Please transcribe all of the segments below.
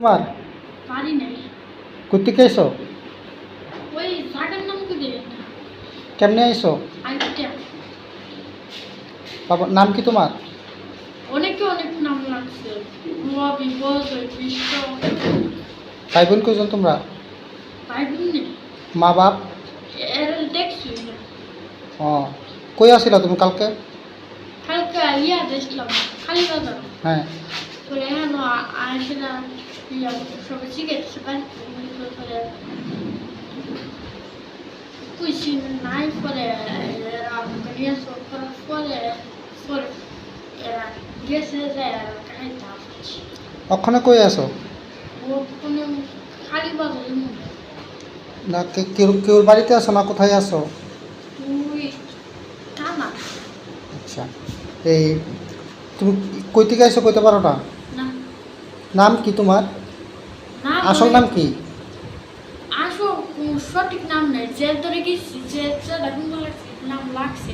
তোমার পারি নাই কোথেকে এসো ওই জায়গার নাম কি দিলেন না কেমনে এসো আইটা বাবা নাম কি তোমার অনেকে অনেক নাম লাগছে রবি বজয় বিশ্ব ভাই বোন কয়জন তোমরা ভাই বোন নেই মা বাপ এর দেখছি না ও কই আসিলা তুমি কালকে কালকে ইয়া দেখলাম খালি বাজার হ্যাঁ এখন আসলে ইয়া সব শিখেছে করে কুইছি নাই পরে এরা নিয়ে সব করার পরে পরে এরা গেছে যে খাইতে ওখানে কই আসো ও কোনো খালি না কে- কেউ কেউ বাড়িতে আসো না কোথায় টানা আচ্ছা। এই তুমি কই থেকে আসো কইতে পারো না? নাম কি তোমার? না আসল নাম কি? আসো সঠিক নাম নেই। যে ধরে যে নাম লাগছে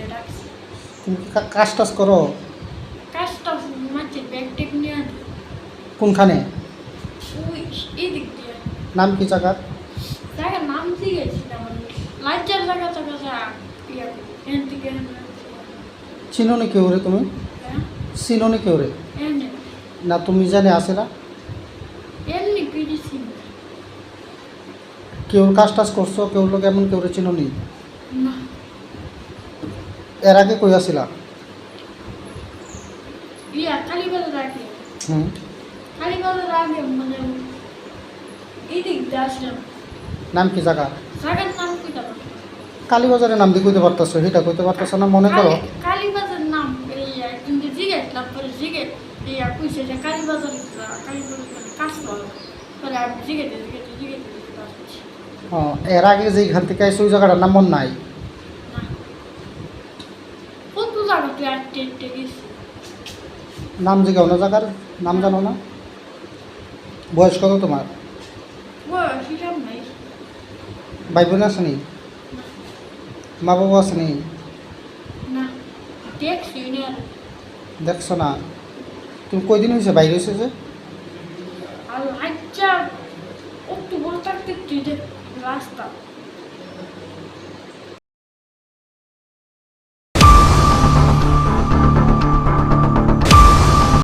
তুমি কাজ টাজ করো? মাঝে ব্যাগ টেক নিয়ে কোনখানে? ওই এদিক দিয়ে। নাম কি জায়গার? জায়গার নাম জায়গা জায়গা থেকে চিনো নি কেউ রে তুমি? হ্যাঁ? চিনো নি কেউ রে? না। তুমি জানে আসিলা এমনি কেউ কাজ টাজ করছ কেউ লোক এমন কেউ চিনো নি? এর আগে কই আসিলা? মানে নাম কি জায়গা কালীবাজারের নাম দিয়ে কইতে পারতেছো সেটা কইতে পারতেছো না মনে করো? কালীবাজার নাম যে কালীবাজার কাজ করো। পরে আমি এর আগে যে এখান থেকে আসছে ওই জায়গাটার নাম মন নাই? নাম জিগাও না জায়গার নাম জানো না? বয়স কত তোমার? ভাই বোন আছে নি? মা বাবা আছে নি? না দেখছি না। দেখছ না? তুমি কয়দিন হয়েছে বাইরে হয়েছে যে? আচ্ছা। অক্টোবর থাকতে రాస్తాం